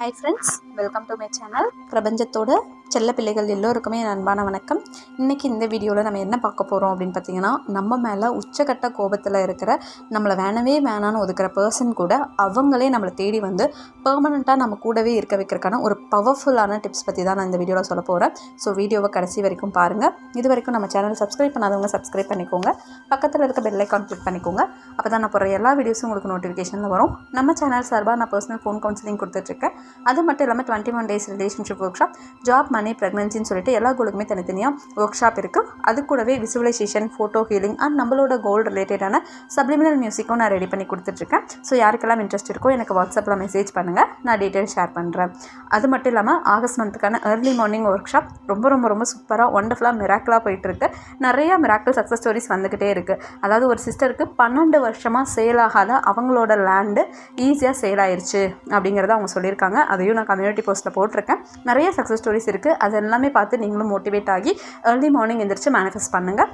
hi friends welcome to my channel பிரபஞ்சத்தோட செல்ல பிள்ளைகள் எல்லோருக்குமே என் அன்பான வணக்கம். இன்றைக்கி இந்த வீடியோவில் நம்ம என்ன பார்க்க போகிறோம் அப்படின்னு பார்த்தீங்கன்னா நம்ம மேலே உச்சக்கட்ட கோபத்தில் இருக்கிற நம்மளை வேணவே வேணான்னு ஒதுக்கிற பர்சன் கூட அவங்களே நம்மளை தேடி வந்து பெர்மனெண்ட்டாக நம்ம கூடவே இருக்க வைக்கிறதுக்கான ஒரு பவர்ஃபுல்லான டிப்ஸ் பற்றி தான் நான் இந்த வீடியோவில் சொல்ல போகிறேன் ஸோ வீடியோவை கடைசி வரைக்கும் பாருங்கள் இது வரைக்கும் நம்ம சேனல் சப்ஸ்கிரைப் பண்ணாதவங்க சப்ஸ்கிரைப் பண்ணிக்கோங்க. பக்கத்தில் இருக்க பெல் ஐக்கான் கிளிக் பண்ணிக்கோங்க. அப்போ தான் நான் போகிற எல்லா வீடியோஸும் உங்களுக்கு நோட்டிஃபிகேஷனில் வரும். நம்ம சேனல் சார்பாக நான் பர்சனல் ஃபோன் கவுன்சிலிங் கொடுத்துட்ருக்கேன் அது மட்டும் இல்லாமல் twenty one days relationship workshop job money ப்ரெக்னன்சின்னு சொல்லிட்டு எல்லா கோலுக்குமே தனித்தனியாக ஒர்க் ஷாப் இருக்குது அது கூடவே விசுவலைசேஷன் ஃபோட்டோ ஹீலிங் அண்ட் நம்மளோட கோல் ரிலேட்டடான சப்ளிமினல் மியூசிக்கும் நான் ரெடி பண்ணி கொடுத்துட்ருக்கேன். ஸோ யாருக்கெல்லாம் இன்ட்ரெஸ்ட் இருக்கோ எனக்கு வாட்ஸ்அப்பில் மெசேஜ் பண்ணுங்கள் நான் டீட்டெயில் ஷேர் பண்ணுறேன் அது மட்டும் இல்லாமல் ஆகஸ்ட் மந்த்துக்கான ஏர்லி மார்னிங் ஒர்க் ஷாப் ரொம்ப ரொம்ப ரொம்ப சூப்பராக ஒண்டர்ஃபுல்லாக மிராக்கலாக போயிட்டுருக்கு நிறையா மிராக்கல் சக்ஸஸ் ஸ்டோரிஸ் வந்துக்கிட்டே இருக்குது அதாவது ஒரு சிஸ்டருக்கு பன்னெண்டு வருஷமாக சேல் ஆகாத அவங்களோட லேண்டு ஈஸியாக சேல் ஆயிடுச்சு அப்படிங்கிறத அவங்க சொல்லியிருக்காங்க. அதையும் நான் கம்யூனிட்டி போஸ்ட்டில் போட்டிருக்கேன். நிறைய சக்ஸஸ் ஸ்டோரிஸ் இருக்குது அது எல்லாமே பார்த்து நீங்களும் மோட்டிவேட் ஆகி ஏர்லி மார்னிங் எந்திரிச்சு மேனிஃபெஸ்ட் பண்ணுங்கள்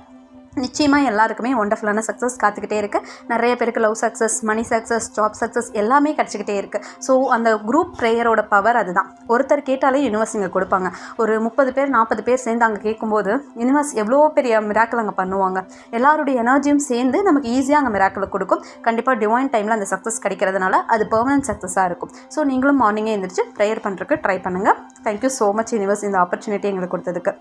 நிச்சயமாக எல்லாருக்குமே ஒண்டர்ஃபுல்லான சக்ஸஸ் காத்துக்கிட்டே இருக்குது நிறைய பேருக்கு love success money success job success எல்லாமே கிடச்சிக்கிட்டே இருக்குது ஸோ அந்த குரூப் ப்ரேயரோட பவர் அதுதான். ஒருத்தர் கேட்டாலே யூனிவர்ஸ் இங்கே கொடுப்பாங்க. ஒரு முப்பது பேர் நாற்பது பேர் சேர்ந்து அங்கே கேட்கும்போது யூனிவர்ஸ் எவ்வளோ பெரிய மிராக்கிள் அங்கே பண்ணுவாங்க. எல்லாருடைய எனர்ஜியும் சேர்ந்து நமக்கு ஈஸியாக அங்கே மிராக்கிள் கொடுக்கும். கண்டிப்பாக டிவைன் டைமில் அந்த சக்ஸஸ் கிடைக்கிறதுனால அது பெர்மனன்ட் சக்ஸஸாக இருக்கும். ஸோ நீங்களும் மார்னிங்கே எழுந்திரிச்சு ப்ரேயர் பண்ணுறதுக்கு ட்ரை பண்ணுங்கள் thank you so much universe இந்த ஆப்பர்ச்சுனிட்டி எங்களுக்கு கொடுத்ததுக்கு.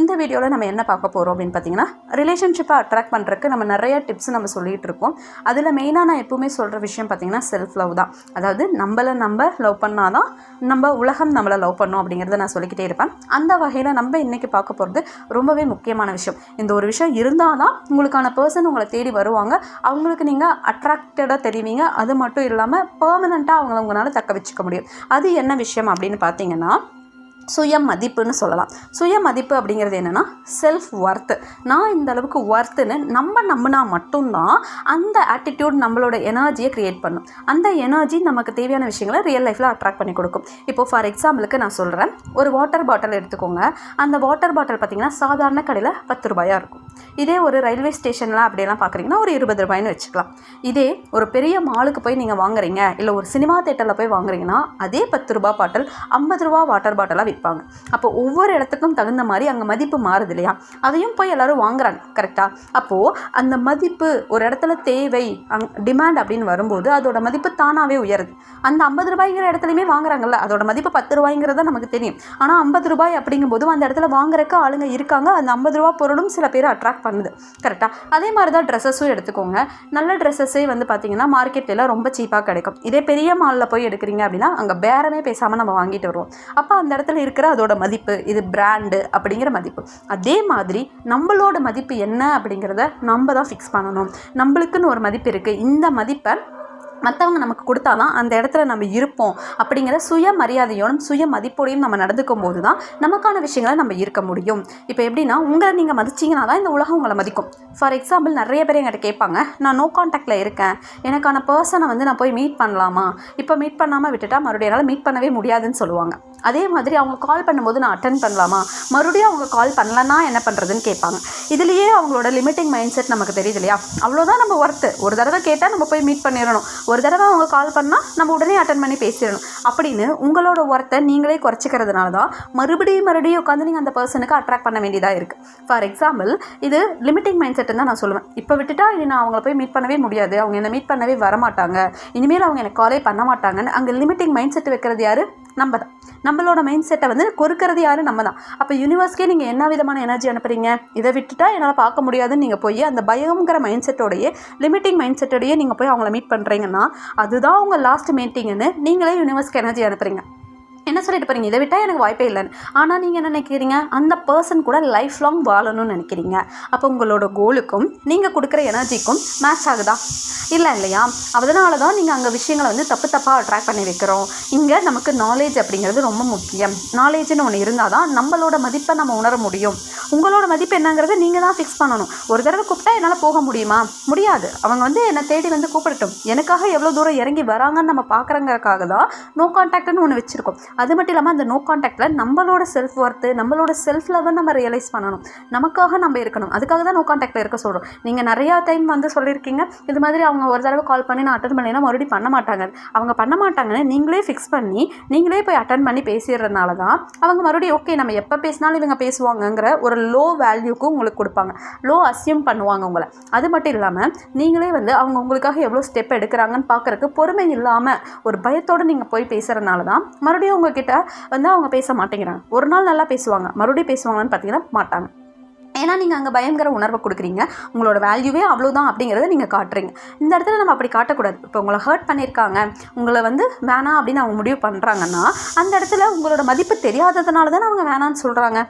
இந்த வீடியோவில் நம்ம என்ன பார்க்க போகிறோம் அப்படின்னு பார்த்தீங்கன்னா ரிலேஷன்ஷிப் ரிலேஷன்ஷிப்பை அட்ராக்ட் பண்ணுறதுக்கு நம்ம நிறைய டிப்ஸ் நம்ம சொல்லிகிட்டு இருக்கோம். அதில் மெயினாக நான் எப்போவுமே சொல்கிற விஷயம் பார்த்தீங்கன்னா செல்ஃப் லவ் தான். அதாவது நம்மளை நம்ம லவ் பண்ணாதான் நம்ம உலகம் நம்மளை லவ் பண்ணும் அப்படிங்கிறத நான் சொல்லிக்கிட்டே இருப்பேன். அந்த வகையில் நம்ம இன்றைக்கி பார்க்க போகிறது ரொம்பவே முக்கியமான விஷயம். இந்த ஒரு விஷயம் இருந்தால் தான் உங்களுக்கான பர்சன் உங்களை தேடி வருவாங்க. அவங்களுக்கு நீங்கள் அட்ராக்டடாக தெரிவிங்க. அது மட்டும் இல்லாமல் பர்மனெண்ட்டாக அவங்கள உங்களால் தக்க வச்சுக்க முடியும். அது என்ன விஷயம் அப்படின்னு பார்த்தீங்கன்னா சுய மதிப்புன்னு சொல்லலாம். சுய மதிப்பு அப்படிங்கிறது என்னென்னா செல்ஃப் ஒர்த்து நான் இந்த அளவுக்கு ஒர்த்துன்னு நம்ம நம்பினா மட்டும்தான் அந்த ஆட்டிடியூட் நம்மளோட எனர்ஜியை க்ரியேட் பண்ணும். அந்த எனர்ஜி நமக்கு தேவையான விஷயங்களை ரியல் லைஃப்பில் அட்ராக்ட் பண்ணி கொடுக்கும். இப்போ ஃபார் எக்ஸாம்பிளுக்கு நான் சொல்கிறேன் ஒரு வாட்டர் பாட்டில் எடுத்துக்கோங்க. அந்த வாட்டர் பாட்டில் பார்த்திங்கன்னா சாதாரண கடையில் பத்து ரூபாயாக இருக்கும். இதே ஒரு ரயில்வே ஸ்டேஷனில் அப்படியெல்லாம் பார்க்குறீங்கன்னா ஒரு இருபது ரூபாய்னு வச்சுக்கலாம். இதே ஒரு பெரிய மாலுக்கு போய் நீங்கள் வாங்குறீங்க இல்லை ஒரு சினிமா தேட்டரில் போய் வாங்குறீங்கன்னா அதே பத்து ரூபா பாட்டில் ஐம்பது ரூபா வாட்டர் பாட்டிலாக விற்பாங்க அப்போ ஒவ்வொரு இடத்துக்கும் தகுந்த மாதிரி அங்கே மதிப்பு மாறுது இல்லையா அதையும் போய் எல்லோரும் வாங்குறாங்க கரெக்டாக அப்போது அந்த மதிப்பு ஒரு இடத்துல தேவை அங் டிமாண்ட் அப்படின்னு வரும்போது அதோட மதிப்பு தானாகவே உயருது. அந்த ஐம்பது ரூபாய்ங்கிற இடத்துலையுமே வாங்குறாங்கல்ல அதோட மதிப்பு பத்து ரூபாய்ங்கிறத நமக்கு தெரியும். ஆனால் ஐம்பது ரூபாய் அப்படிங்கும்போது அந்த இடத்துல வாங்குறக்கு ஆளுங்க இருக்காங்க அந்த ஐம்பது ரூபா பொருளும் சில பேர் அட்ராக்ட் பண்ணுது கரெக்டாக அதே மாதிரி தான் ட்ரெஸ்ஸஸும் எடுத்துக்கோங்க. நல்ல ட்ரெஸ்ஸஸே வந்து பார்த்திங்கன்னா மார்க்கெட்டில் ரொம்ப சீப்பாக கிடைக்கும். இதே பெரிய மாலில் போய் எடுக்கிறீங்க அப்படின்னா அங்கே பேரமே பேசாமல் நம்ம வாங்கிட்டு வருவோம். அப்போ அந்த இடத்துல இருக்கிற அதோட மதிப்பு இது பிராண்டு அப்படிங்கிற மதிப்பு. அதே மாதிரி நம்மளோட மதிப்பு என்ன அப்படிங்கிறத நம்ம தான் ஃபிக்ஸ் பண்ணணும். நம்மளுக்குன்னு ஒரு மதிப்பு இருக்குது இந்த மதிப்பை மற்றவங்க நமக்கு கொடுத்தா தான் அந்த இடத்துல நம்ம இருப்போம் அப்படிங்கிற சுய மரியாதையோடும் சுய மதிப்போடையும் நம்ம நடந்துக்கும் போது தான் நமக்கான விஷயங்களை நம்ம இருக்க முடியும். இப்போ எப்படின்னா உங்களை நீங்கள் மதிச்சிங்கன்னா தான் இந்த உலகம் உங்களை மதிக்கும். ஃபார் எக்ஸாம்பிள் நிறைய பேர் எங்கிட்ட கேட்பாங்க நான் நோ காண்டாக்டில் இருக்கேன். எனக்கான பர்சனை வந்து நான் போய் மீட் பண்ணலாமா? இப்போ மீட் பண்ணாமல் விட்டுட்டா மறுபடியும் என்னால் மீட் பண்ணவே முடியாதுன்னு சொல்லுவாங்க. அதே மாதிரி அவங்க கால் பண்ணும்போது நான் அட்டன் பண்ணலாமா? மறுபடியும் அவங்க கால் பண்ணலன்னா என்ன பண்ணுறதுன்னு கேட்பாங்க. இதுலேயே அவங்களோட லிமிட்டிங் மைண்ட் செட் நமக்கு தெரியுது இல்லையா? அவ்வளோதான் நம்ம ஒர்த்து ஒரு தடவை கேட்டால் நம்ம போய் மீட் பண்ணிடணும். ஒரு தடவை அவங்க கால் பண்ணால் நம்ம உடனே அட்டன் பண்ணி பேசிடணும். அப்படின்னு உங்களோட ஒர்த்தை நீங்களே குறைச்சிக்கிறதுனால தான் மறுபடியும் மறுபடியும் உட்காந்து நீங்கள் அந்த பர்சனுக்கு அட்ராக்ட் பண்ண வேண்டியதாக இருக்குது ஃபார் எக்ஸாம்பிள் இது லிமிட்டிங் மைண்ட் செட்டுன்னு தான் நான் சொல்லுவேன். இப்போ விட்டுட்டா இனி நான் அவங்கள போய் மீட் பண்ணவே முடியாது. அவங்க என்னை மீட் பண்ணவே வரமாட்டாங்க. இனிமேல் அவங்க எனக்கு காலே பண்ண மாட்டாங்கன்னு அங்கே லிமிட்டிங் மைண்ட் செட் வைக்கிறது யார்? நம்ம தான் நம்மளோட மைண்ட் செட்டை வந்து கொறுக்கிறது யார்? நம்ம தான் அப்போ யூனிவர்ஸ்க்கே நீங்கள் என்ன விதமான எனர்ஜி அனுப்புறீங்க? இதை விட்டுட்டா என்னால் பார்க்க முடியாதுன்னு நீங்கள் போய் அந்த பயங்கிற மைண்ட் செட்டோடையே லிமிட்டிங் மைண்ட் செட்டோடையே நீங்கள் போய் அவங்கள மீட் பண்ணுறீங்கன்னா அதுதான் உங்கள் லாஸ்ட் மீட்டிங்னு நீங்களே யூனிவர்ஸ்க்கு எனர்ஜி அனுப்புறீங்க. என்ன சொல்லிட்டு போகிறீங்க இதை விட்டால் எனக்கு வாய்ப்பே இல்லைன்னு. ஆனால் நீங்கள் என்ன நினைக்கிறீங்க? அந்த பர்சன் கூட லைஃப் லாங் வாழணும்னு நினைக்கிறீங்க. அப்போ உங்களோட கோலுக்கும் நீங்கள் கொடுக்குற எனர்ஜிக்கும் மேட்ச் ஆகுதா? இல்லை இல்லையா? அதனால தான் நீங்கள் அங்கே விஷயங்களை வந்து தப்பு தப்பாக அட்ராக்ட் பண்ணி வைக்கிறோம். இங்கே நமக்கு நாலேஜ் அப்படிங்கிறது ரொம்ப முக்கியம். நாலேஜ்னு ஒன்று இருந்தால் தான் நம்மளோட மதிப்பை நம்ம உணர முடியும். உங்களோட மதிப்பு என்னங்கிறத நீங்கள் தான் ஃபிக்ஸ் பண்ணணும். ஒரு தடவை கூப்பிட்டா என்னால் போக முடியுமா? முடியாது. அவங்க வந்து என்னை தேடி வந்து கூப்பிடட்டும். எனக்காக எவ்வளோ தூரம் இறங்கி வராங்கன்னு நம்ம பார்க்குறங்கிறக்காக தான் நோ கான்டாக்ட்னு ஒன்று வச்சுருக்கோம். அது மட்டும் இல்லாமல் அந்த நோ காண்டாக்டில் நம்மளோட செல்ஃப் ஒர்த்து நம்மளோட செல்ஃப் லெவல் நம்ம ரியலைஸ் பண்ணணும். நமக்காக நம்ம இருக்கணும். அதுக்காக தான் நோ காண்டாக்டில் இருக்க சொல்கிறோம் நீங்கள் நிறையா டைம் வந்து சொல்லியிருக்கீங்க. இது மாதிரி அவங்க ஒரு தடவை கால் பண்ணி நான் அட்டன் பண்ணினா மறுபடியும் பண்ண மாட்டாங்க. அவங்க பண்ண மாட்டாங்கன்னு நீங்களே ஃபிக்ஸ் பண்ணி நீங்களே போய் அட்டன் பண்ணி பேசிடுறதுனால தான் அவங்க மறுபடியும் ஓகே நம்ம எப்போ பேசினாலும் இவங்க பேசுவாங்கங்கிற ஒரு லோ வேல்யூக்கும் உங்களுக்கு கொடுப்பாங்க. லோ அசியூம் பண்ணுவாங்க உங்களை. அது மட்டும் இல்லாமல் நீங்களே வந்து அவங்க உங்களுக்காக எவ்வளோ ஸ்டெப் எடுக்கிறாங்கன்னு பார்க்குறக்கு பொறுமை இல்லாமல் ஒரு பயத்தோடு நீங்கள் போய் பேசுகிறனால தான் மறுபடியும் கிட்ட வந்து அவங்க பேச மாட்டேங்கிறாங்க. ஒரு நாள் நல்லா பேசுவாங்க. மறுபடியும் பேசுவாங்கன்னு பார்த்தீங்கன்னா மாட்டாங்க. ஏன்னா நீங்கள் அங்கே பயங்கர உணர்வை கொடுக்குறீங்க. உங்களோட வேல்யூவே அவ்வளோதான் அப்படிங்கிறத நீங்கள் காட்டுறீங்க. இந்த இடத்துல நம்ம அப்படி காட்டக்கூடாது. இப்போ உங்களை ஹர்ட் பண்ணியிருக்காங்க. உங்களை வந்து வேணாம் அப்படின்னு அவங்க முடிவு பண்ணுறாங்கன்னா அந்த இடத்துல உங்களோட மதிப்பு தெரியாததுனால தானே அவங்க வேணான்னு சொல்கிறாங்க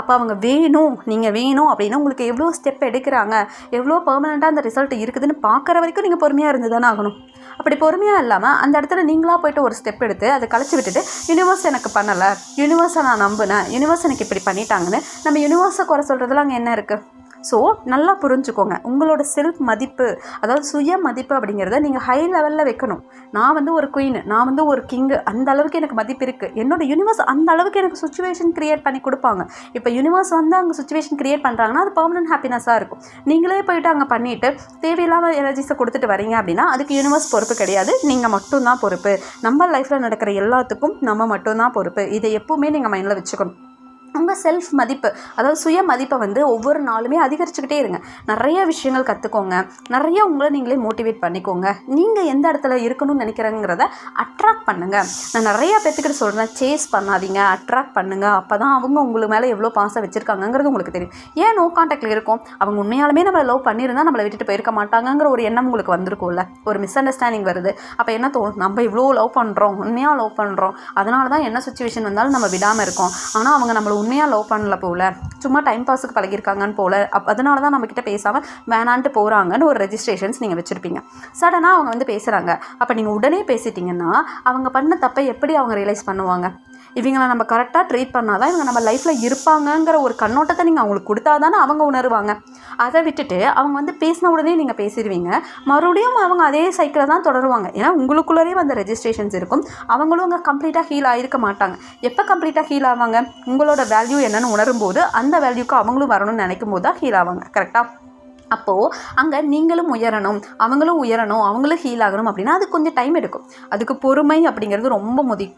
அப்போ அவங்க வேணும் நீங்கள் வேணும் அப்படின்னா உங்களுக்கு எவ்வளோ ஸ்டெப் எடுக்கிறாங்க. எவ்வளோ பெர்மனெண்ட்டாக அந்த ரிசல்ட் இருக்குதுன்னு பார்க்குற வரைக்கும் நீங்கள் பொறுமையாக இருந்து தானே ஆகணும். அப்படி பொறுமையாக இல்லாமல் அந்த இடத்துல நீங்களாக போயிட்டு ஒரு ஸ்டெப் எடுத்து அதை கழிச்சு விட்டுட்டு யூனிவர்ஸ் எனக்கு பண்ணலை. யூனிவர்ஸை நான் நம்பினேன். யூனிவர்ஸ் எனக்கு இப்படி பண்ணிட்டாங்கன்னு நம்ம யூனிவர்ஸை குறை சொல்கிறதுல அங்கே என்ன இருக்குது ஸோ நல்லா புரிஞ்சுக்கோங்க. உங்களோட செல்ஃப் மதிப்பு அதாவது சுய மதிப்பு அப்படிங்கிறத நீங்கள் ஹை லெவலில் வைக்கணும். நான் வந்து ஒரு குயின் நான் வந்து ஒரு கிங்கு அந்த அளவுக்கு எனக்கு மதிப்பு இருக்குது என்னோட யூனிவர்ஸ் அந்த அளவுக்கு எனக்கு சுச்சுவேஷன் க்ரியேட் பண்ணி கொடுப்பாங்க. இப்போ யூனிவர்ஸ் வந்து அங்கே சுச்சுவேஷன் க்ரியேட் பண்ணுறாங்கன்னா அது பர்மனன்ட் ஹாப்பினஸாக இருக்கும். நீங்களே போயிட்டு அங்கே பண்ணிவிட்டு தேவையில்லாமல் எனர்ஜிஸை கொடுத்துட்டு வரீங்க அப்படின்னா அதுக்கு யூனிவர்ஸ் பொறுப்பு கிடையாது. நீங்கள் மட்டும்தான் பொறுப்பு. நம்ம லைஃப்பில் நடக்கிற எல்லாத்துக்கும் நம்ம மட்டும்தான் பொறுப்பு. இதை எப்போவுமே நீங்கள் மைண்டில் வச்சுக்கணும். உங்கள் செல்ஃப் மதிப்பு. அதாவது சுய மதிப்பை வந்து ஒவ்வொரு நாளுமே அதிகரிச்சுக்கிட்டே இருங்க. நிறைய விஷயங்கள் கற்றுக்கோங்க நிறைய உங்களை நீங்களே மோட்டிவேட் பண்ணிக்கோங்க. நீங்கள் எந்த இடத்துல இருக்கணும்னு நினைக்கிறேங்கிறத அட்ராக்ட் பண்ணுங்கள் நான் நிறைய பேர்த்துக்கிட்ட சொல்கிறேன் சேஸ் பண்ணாதீங்க அட்ராக்ட் பண்ணுங்கள் அப்போ தான் அவங்க உங்களுக்கு மேலே எவ்வளோ பாசம் வச்சுருக்காங்கங்கிறது உங்களுக்கு தெரியும். ஏன் நோ காண்டாக்டில் இருக்கும்? அவங்க உண்மையாலுமே நம்மளை லவ் பண்ணியிருந்தா நம்மளை விட்டுட்டு போயிருக்க மாட்டாங்கங்கிற ஒரு எண்ணம் உங்களுக்கு வந்திருக்கும்ல. ஒரு மிஸ் அண்டர்ஸ்டாண்டிங் வருது. அப்போ என்ன தோணும்? நம்ம இவ்வளோ லவ் பண்ணுறோம் உண்மையாக லவ் பண்ணுறோம் அதனால தான் என்ன சுச்சுவேஷன் வந்தாலும் நம்ம விடாமல் இருக்கோம். ஆனால் அவங்க நம்மளை உண்மையாக லவ் பண்ணல போல. சும்மா டைம் பாஸுக்கு பழகிருக்காங்கன்னு போல. அப் அதனால தான் நம்மக்கிட்ட பேசாமல் வேணான்ட்டு போகிறாங்கன்னு ஒரு ரெஜிஸ்ட்ரேஷன்ஸ் நீங்கள் வச்சுருப்பீங்க. சடனாக அவங்க வந்து பேசுகிறாங்க அப்போ நீங்கள் உடனே பேசிட்டீங்கன்னா அவங்க பண்ண தப்பை எப்படி அவங்க ரியலைஸ் பண்ணுவாங்க? இவங்களை நம்ம கரெக்டாக ட்ரீட் பண்ணால் தான் இவங்க நம்ம லைஃப்பில் இருப்பாங்கங்கிற ஒரு கண்ணோட்டத்தை நீங்கள் அவங்களுக்கு கொடுத்தா தானே அவங்க உணருவாங்க. அதை விட்டுட்டு அவங்க வந்து பேசின உடனே நீங்கள் பேசிடுவீங்க. மறுபடியும் அவங்க அதே சைக்கிளை தான் தொடருவாங்க. ஏன்னா உங்களுக்குள்ளேயே வந்து ரெஜிஸ்ட்ரேஷன்ஸ் இருக்கும். அவங்களும் அங்கே கம்ப்ளீட்டாக ஹீல் ஆகிருக்க மாட்டாங்க. எப்போ கம்ப்ளீட்டாக ஹீல் ஆவாங்க? உங்களோட வேல்யூ என்னன்னு உணரும்போது அந்த வேல்யூக்கு அவங்களும் வரணும்னு நினைக்கும் போது தான் ஹீல் ஆவாங்க. கரெக்டாக அப்போது அங்கே நீங்களும் உயரணும் அவங்களும் உயரணும் அவங்களும் ஹீல் ஆகணும் அப்படின்னா அது கொஞ்சம் டைம் எடுக்கும். அதுக்கு பொறுமை அப்படிங்கிறது ரொம்ப முதி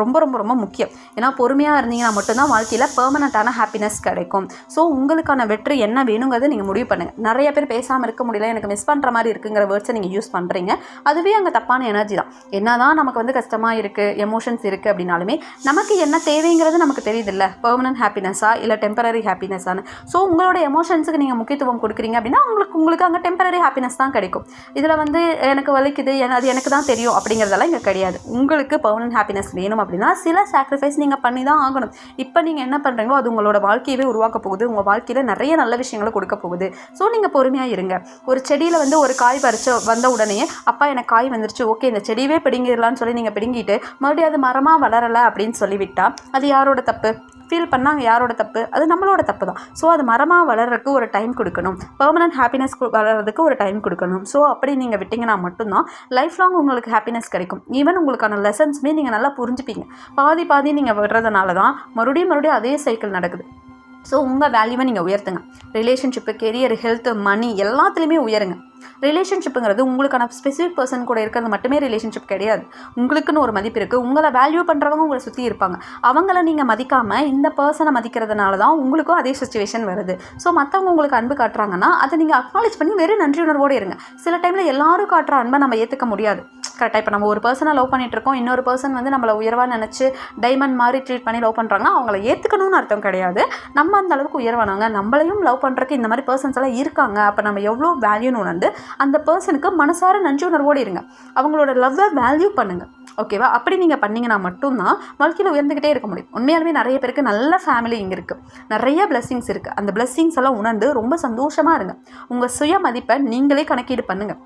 ரொம்ப ரொம்ப ரொம்ப முக்கியம். ஏன்னா பொறுமையாக இருந்தீங்கன்னா மட்டும்தான் வாழ்க்கையில் பெர்மனண்ட்டான ஹாப்பினஸ் கிடைக்கும். ஸோ உங்களுக்கான வெற்றி என்ன வேணுங்கிறத நீங்கள் முடிவு பண்ணுங்கள் நிறைய பேர் பேசாமல் இருக்க முடியல எனக்கு மிஸ் பண்ணுற மாதிரி இருக்குங்கிற வேர்ட்ஸை நீங்கள் யூஸ் பண்ணுறீங்க அதுவே அங்கே தப்பான எனர்ஜி தான். என்ன தான் நமக்கு வந்து கஷ்டமாக இருக்குது எமோஷன்ஸ் இருக்குது அப்படின்னாலுமே நமக்கு என்ன தேவைங்கிறது நமக்கு தெரியுதில்ல. பெர்மனன்ட் ஹாப்பினஸ்ஸா இல்லை டெம்பரரி ஹாப்பினஸ்ஸானு ஸோ உங்களோட எமோஷன்ஸுக்கு நீங்கள் முக்கியத்துவம் கொடுக்குறீங்க அப்படின்னா உங்களுக்கு உங்களுக்கு அங்கே டெம்பரரி ஹாப்பினஸ் தான் கிடைக்கும். இதில் வந்து எனக்கு வலிக்குது என- அது எனக்கு தான் தெரியும் அப்படிங்கிறதெல்லாம் இங்கே கிடையாது. உங்களுக்கு பர்மனன்ட் ஹாப்பினஸ் வேணும் அப்படின்னா சில சாக்ரிஃபைஸ் நீங்கள் பண்ணி தான் ஆகணும். இப்போ நீங்கள் என்ன பண்ணுறீங்களோ அது உங்களோட வாழ்க்கையவே உருவாக்க போகுது. உங்கள் வாழ்க்கையில் நிறைய நல்ல விஷயங்களை கொடுக்க போகுது. ஸோ நீங்கள் பொறுமையாக இருங்க. ஒரு செடியில் வந்து ஒரு காய் பறிச்சு வந்த உடனே அப்பா எனக்கு காய் வந்துருச்சு. ஓகே இந்த செடியவே பிடுங்கிடலான்னு சொல்லி நீங்கள் பிடுங்கிட்டு மறுபடியும் அது மரமாக வளரலை அப்படின்னு சொல்லிவிட்டால் அது யாரோட தப்பு? ஃபீல் பண்ணாங்க யாரோட தப்பு? அது நம்மளோட தப்பு தான். ஸோ அது மரமாக வளர்றதுக்கு ஒரு டைம் கொடுக்கணும். பெர்மனன்ட் ஹாப்பினஸ் வளர்றதுக்கு ஒரு டைம் கொடுக்கணும். ஸோ அப்படி நீங்கள் விட்டிங்கன்னா மட்டும்தான் லைஃப் லாங் உங்களுக்கு ஹாப்பினஸ் கிடைக்கும். ஈவன் உங்களுக்கான லெசன்ஸுமே நீங்கள் நல்லா புரிஞ்சுப்பீங்க. பாதி பாதி நீங்கள் விடுறதுனால தான் மறுபடியும் மறுபடியும் அதே சைக்கிள் நடக்குது. ஸோ உங்கள் வேல்யூவை நீங்கள் உயர்த்துங்க. ரிலேஷன்ஷிப்பு கெரியர் ஹெல்த்து மணி எல்லாத்துலேயுமே உயருங்க. ரிலேஷன்ஷிப்புங்கிறது உங்களுக்கான ஸ்பெசிஃபிக் பர்சன் கூட இருக்கிறது மட்டுமே ரிலேஷன்ஷிப் கிடையாது. உங்களுக்குன்னு ஒரு மதிப்பு இருக்குது உங்களை வேல்யூ பண்ணுறவங்க உங்களை சுற்றி இருப்பாங்க. அவங்கள நீங்கள் மதிக்காமல் இந்த பர்சனை மதிக்கிறதுனால தான் உங்களுக்கும் அதே சுச்சுவேஷன் வருது. ஸோ மற்றவங்க உங்களுக்கு அன்பு காட்டுறாங்கன்னா அதை நீங்கள் அக்னாலேஜ் பண்ணி வெறும் நன்றி உணர்வோடு இருங்க. சில டைமில் எல்லாரும் காட்டுற அன்பை நம்ம ஏற்றுக்க முடியாது. கரெக்டாக இப்போ நம்ம ஒரு பர்சனை லவ் பண்ணிகிட்ருக்கோம் இன்னொரு பர்சன் வந்து நம்மளை உயர்வாக நினச்சி டைமண்ட் மாதிரி ட்ரீட் பண்ணி லவ் பண்ணுறாங்கன்னா அவங்கள ஏற்றுக்கணும்னு அர்த்தம் கிடையாது. நம்ம அந்த அளவுக்கு உயர்வானவங்க நம்மளையும் லவ் பண்ணுறக்கு இந்த மாதிரி பர்சன்ஸ் எல்லாம் இருக்காங்க அப்போ நம்ம எவ்வளோ வேல்யூன்னு உணர்ந்து அந்த பர்சனுக்கு மனசார நன்றி உணர்வோடு இருங்க. அவங்களோட லவ்வை வேல்யூ பண்ணுங்கள் ஓகேவா அப்படி நீங்கள் பண்ணிங்கன்னா மட்டும்தான் வாழ்க்கையில் உயர்ந்துக்கிட்டே இருக்க முடியும். உண்மையாலுமே நிறைய பேருக்கு நல்ல ஃபேமிலி இங்கே இருக்குது நிறைய blessings இருக்குது அந்த blessings எல்லாம் உணர்ந்து ரொம்ப சந்தோஷமாக இருங்க. உங்கள் சுய மதிப்பை நீங்களே கணக்கீடு பண்ணுங்கள்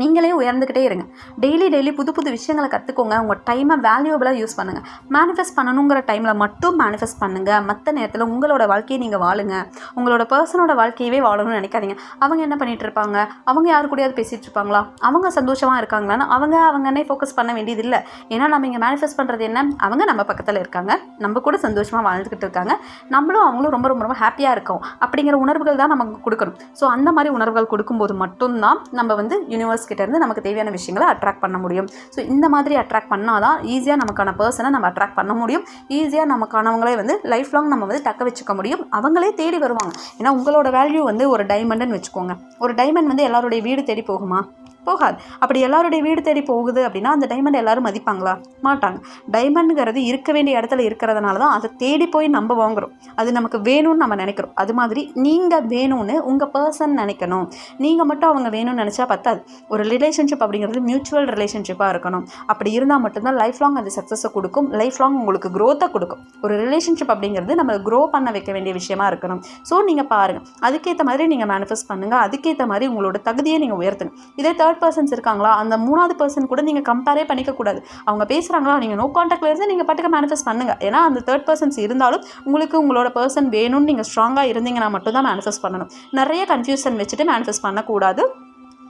நீங்களே உயர்ந்துக்கிட்டே இருங்க. டெய்லி டெய்லி புது புது விஷயங்களை கற்றுக்கோங்க உங்கள் டைமை வேல்யூபிளாக யூஸ் பண்ணுங்கள் மேனிஃபெஸ்ட் பண்ணணுங்கிற டைமில் மட்டும் மேனிஃபெஸ்ட் பண்ணுங்கள் மற்ற நேரத்தில் உங்களோட வாழ்க்கையை நீங்கள் வாழுங்க. உங்களோட பர்சனோட வாழ்க்கையவே வாழணும்னு நினைக்காதீங்க. அவங்க என்ன பண்ணிட்டு இருப்பாங்க? அவங்க யாரு கூடயாவது பேசிகிட்டு இருப்பாங்களா? அவங்க சந்தோஷமாக இருக்காங்களான்னு அவங்க அவங்கன்னே ஃபோக்கஸ் பண்ண வேண்டியதில்லை ஏன்னா நம்ம இங்கே மேனிஃபெஸ்ட் பண்ணுறது என்ன? அவங்க நம்ம பக்கத்தில் இருக்காங்க. நம்ம கூட சந்தோஷமாக வாழ்ந்துக்கிட்டு இருக்காங்க. நம்மளும் அவங்களும் ரொம்ப ரொம்ப ரொம்ப ஹாப்பியாக இருக்கோம். அப்படிங்கிற உணர்வுகள் தான் நமக்கு கொடுக்கணும். ஸோ அந்த மாதிரி உணர்வுகள் கொடுக்கும்போது மட்டும்தான் நம்ம வந்து யூனிவர்ஸ் கிட்ட இருந்து நமக்கு தேவையான விஷயங்களை அட்ராக்ட் பண்ண முடியும். ஸோ இந்த மாதிரி அட்ராக்ட் பண்ணால் தான் ஈஸியாக நமக்கான பர்சனை நம்ம அட்ராக்ட் பண்ண முடியும். ஈஸியாக நமக்கானவங்களே வந்து லைஃப் லாங் நம்ம வந்து தக்க வச்சுக்க முடியும். அவங்களே தேடி வருவாங்க. ஏன்னா உங்களோட வேல்யூ வந்து ஒரு டைமண்டுன்னு வச்சுக்கோங்க. ஒரு டைமண்ட் வந்து எல்லாருடைய வீடு தேடி போகுமா? போகாது. அப்படி எல்லாருடைய வீடு தேடி போகுது அப்படின்னா அந்த டைமண்ட் எல்லாரும் மதிப்பாங்களா? மாட்டாங்க. டைமண்டுங்கிறது இருக்க வேண்டிய இடத்துல இருக்கிறதுனால தான் அதை தேடி போய் நம்ம வாங்குறோம். அது நமக்கு வேணும்னு நம்ம நினைக்கிறோம். அது மாதிரி நீங்கள் வேணும்னு உங்கள் பர்சன் நினைக்கணும். நீங்கள் மட்டும் அவங்க வேணும்னு நினச்சா பத்தாது. ஒரு ரிலேஷன்ஷிப் அப்படிங்கிறது மியூச்சுவல் ரிலேஷன்ஷிப்பாக இருக்கணும். அப்படி இருந்தால் மட்டும்தான் லைஃப் லாங் அது சக்ஸஸை கொடுக்கும். லைஃப் லாங் உங்களுக்கு க்ரோத்தை கொடுக்கும். ஒரு ரிலேஷன்ஷிப் அப்படிங்கிறது நம்ம க்ரோ பண்ண வைக்க வேண்டிய விஷயமா இருக்கணும். ஸோ நீங்கள் பாருங்கள் அதுக்கேற்ற மாதிரி நீங்கள் மேனிஃபெஸ்ட் பண்ணுங்கள் அதுக்கேற்ற மாதிரி உங்களோட தகுதியை நீங்கள் உயர்த்துங்க. இதே தேர்ட் பர்சன்ஸ் இருக்காங்களா? அந்த மூணாவது பர்சன் கூட நீங்கள் கம்பேரே பண்ணிக்க கூடாது. அவங்க பேசுகிறாங்களா நீங்கள் நோ கான்டாக்டில் இருந்து நீங்கள் பாட்டுக்கு மேனிஃபெஸ்ட் பண்ணுங்கள் ஏன்னா அந்த தேர்ட் பர்சன்ஸ் இருந்தாலும் உங்களுக்கு உங்களோட பர்சன் வேணும்னு நீங்கள் ஸ்ட்ராங்காக இருந்தீங்கன்னா மட்டும் தான் மேனிஃபெஸ்ட் பண்ணணும். நிறைய கன்ஃபியூஷன் வச்சுட்டு மேனிஃபெஸ்ட் பண்ணக்கூடாது.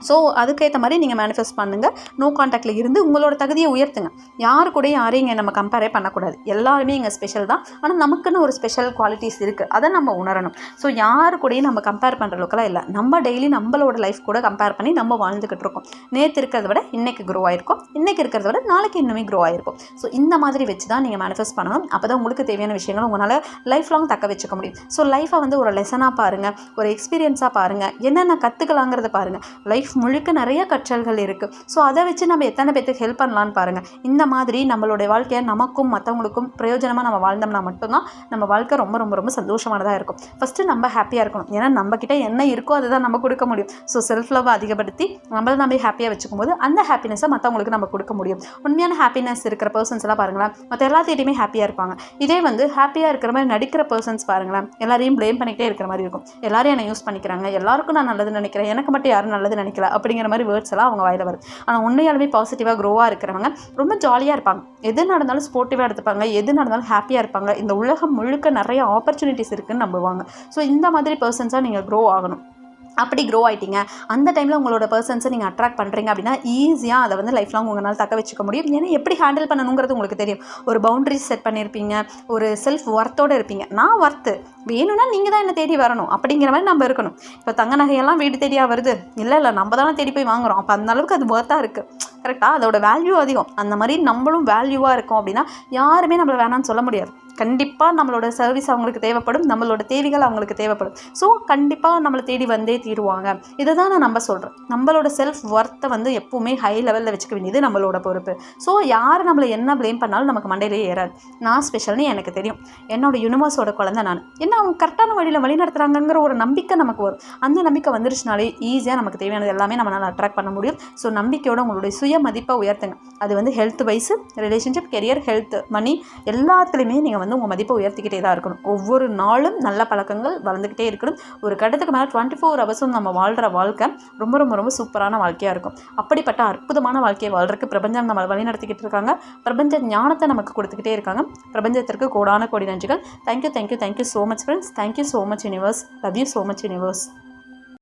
ஸோ அதுக்கேற்ற மாதிரி நீங்கள் மேனிஃபெஸ்ட் பண்ணுங்கள் நோ காண்டாக்டில் இருந்து உங்களோட தகுதியை உயர்த்துங்க. யாரு கூட யாரையும் இங்கே நம்ம கம்பேரே பண்ணக்கூடாது. எல்லாருமே இங்கே ஸ்பெஷல் தான். ஆனால் நமக்குன்னு ஒரு ஸ்பெஷல் குவாலிட்டிஸ் இருக்குது அதை நம்ம உணரணும். ஸோ யாரு கூடயும் நம்ம கம்பேர் பண்ணுற அளவுக்குலாம் இல்லை. நம்ம டெய்லி நம்மளோட லைஃப் கூட கம்பேர் பண்ணி நம்ம வாழ்ந்துக்கிட்டு இருக்கோம். நேற்று இருக்கிறத விட இன்றைக்கி க்ரோ ஆயிருக்கும். இன்றைக்கி இருக்கிறத விட நாளைக்கு இன்னுமே க்ரோ ஆயிருக்கும் ஸோ இந்த மாதிரி வச்சு தான் நீங்கள் மேனிஃபெஸ்ட் பண்ணணும். அப்போ தான் உங்களுக்கு தேவையான விஷயங்கள் உங்களால் லைஃப் லாங் தக்க வச்சுக்க முடியும். ஸோ லைஃப்பை வந்து ஒரு லெசனாக பாருங்கள் ஒரு எக்ஸ்பீரியன்ஸாக பாருங்கள் என்னென்ன கற்றுக்கலாங்கிறத பாருங்கள் லைஃப் முழுக்க நிறைய கற்றல்கள் இருக்குது ஸோ அதை வச்சு நம்ம எத்தனை பேத்துக்கு ஹெல்ப் பண்ணலான்னு பாருங்கள் இந்த மாதிரி நம்மளுடைய வாழ்க்கையை நமக்கும் மற்றவங்களுக்கும் பிரயோஜனமாக நம்ம வாழ்ந்தோம்னா மட்டும்தான் நம்ம வாழ்க்கை ரொம்ப ரொம்ப ரொம்ப சந்தோஷமானதாக இருக்கும். ஃபஸ்ட்டு நம்ம ஹாப்பியாக இருக்கணும். ஏன்னா நம்மக்கிட்ட என்ன இருக்கோ அதை தான் நம்ம கொடுக்க முடியும். ஸோ செல்ஃப் லவ் அதிகப்படுத்தி நம்மளை நம்ம ஹாப்பியாக வச்சுக்கும் போது அந்த ஹாப்பினஸை மற்றவங்களுக்கு நம்ம கொடுக்க முடியும். உண்மையான ஹாப்பினஸ் இருக்கிற பர்சன்ஸ் எல்லாம் பாருங்களேன். மற்ற எல்லாத்தையுமே ஹாப்பியாக இருப்பாங்க. இதே வந்து ஹாப்பியாக இருக்கிற மாதிரி நடிக்கிற பர்சன்ஸ் பாருங்களேன். எல்லாரையும் ப்ளேம் பண்ணிக்கிட்டே இருக்கிற மாதிரி இருக்கும். எல்லாரும் என்னை யூஸ் பண்ணிக்கிறாங்க. எல்லாருக்கும் நான் நல்லது நினைக்கிறேன். எனக்கு மட்டும் யாரும் நல்லது நினைக்கிறேன் நினைக்கல அப்படிங்கிற மாதிரி வேர்ட்ஸ் எல்லாம் அவங்க வாயில் வருது. ஆனால் உண்மையாலுமே பாசிட்டிவாக க்ரோவாக இருக்கிறவங்க ரொம்ப ஜாலியாக இருப்பாங்க. எது நடந்தாலும் ஸ்போர்ட்டிவாக எடுத்துப்பாங்க எது நடந்தாலும் ஹாப்பியாக இருப்பாங்க. இந்த உலகம் முழுக்க நிறைய ஆப்பர்ச்சுனிட்டிஸ் இருக்குன்னு நம்புவாங்க. ஸோ இந்த மாதிரி பர்சன்ஸாக நீங்கள் க்ரோ ஆகணும். அப்படி க்ரோ ஆகிட்டீங்க அந்த டைமில் உங்களோட பர்சன்ஸை நீங்கள் அட்ராக்ட் பண்ணுறீங்க அப்படின்னா ஈஸியாக அதை வந்து லைஃப் லாங் உங்களால் தக்க வச்சுக்க முடியும். ஏன்னா எப்படி ஹேண்டில் பண்ணணுங்கிறது உங்களுக்கு தெரியும். ஒரு பவுண்ட்ரிஸ் செட் பண்ணியிருப்பீங்க ஒரு செல்ஃப் ஒர்த்தோடு இருப்பீங்க. நான் ஒர்த்து வேணும்னா நீங்கள் தான் என்ன தேடி வரணும். அப்படிங்கிற மாதிரி நம்ம இருக்கணும். இப்போ தங்க நகையெல்லாம் வீடு தேடியாக வருது? இல்லை இல்லை நம்ம தானே தேடி போய் வாங்குறோம். அப்போ அந்த அளவுக்கு அது ஒர்த்தாக இருக்குது கரெக்டாக அதோட வேல்யூ அதிகம். அந்த மாதிரி நம்மளும் வேல்யூவாக இருக்கும் அப்படின்னா யாருமே நம்மளை வேணாம்னு சொல்ல முடியாது. கண்டிப்பாக நம்மளோட சர்வீஸ் அவங்களுக்கு தேவைப்படும். நம்மளோட தேவைகள் அவங்களுக்கு தேவைப்படும். ஸோ கண்டிப்பாக நம்மளை தேடி வந்தே தீருவாங்க. இதை தான் நான் நம்ப சொல்கிறேன் நம்மளோட செல்ஃப் ஒர்த்தை வந்து எப்போவுமே ஹை லெவலில் வச்சுக்க வேண்டியது நம்மளோட பொறுப்பு. ஸோ யார் நம்மளை என்ன ப்ளேம் பண்ணாலும் நமக்கு மண்டையிலே ஏறாது. நான் ஸ்பெஷல்னு எனக்கு தெரியும். என்னோட யூனிவர்ஸோட குழந்தை நான். என்ன அவங்க கரெக்டான வழியில் வழி நடத்துகிறாங்கங்கிற ஒரு நம்பிக்கை நமக்கு வரும். அந்த நம்பிக்கை வந்துருச்சுனாலே ஈஸியாக நமக்கு தேவையானது எல்லாமே நம்மளால் அட்ராக்ட் பண்ண முடியும். ஸோ நம்பிக்கையோட உங்களுடைய சுய மதிப்பை உயர்த்துங்க. அது வந்து health wise relationship career health money எல்லாத்துலேயுமே நீங்கள் வந்து உங்கள் மதிப்பை உயர்த்திக்கிட்டே தான் இருக்கணும். ஒவ்வொரு நாளும் நல்ல பழக்கங்கள் வளர்ந்துக்கிட்டே இருக்கணும். ஒரு கட்டத்துக்கு மேலே டுவெண்ட்டி ஃபோர் ஹவர்ஸும் நம்ம வாழ்கிற வாழ்க்கை ரொம்ப ரொம்ப ரொம்ப சூப்பரான வாழ்க்கையாக இருக்கும். அப்படிப்பட்ட அற்புதமான வாழ்க்கையை வாழ்றதுக்கு பிரபஞ்சம் நம்ம வழி நடத்திக்கிட்டு இருக்காங்க. பிரபஞ்ச ஞானத்தை நமக்கு கொடுத்துக்கிட்டே இருக்காங்க. பிரபஞ்சத்திற்கு கோடான கோடி நன்றிகள். Thank you thank you thank you so much friends thank you so much universe love you so much universe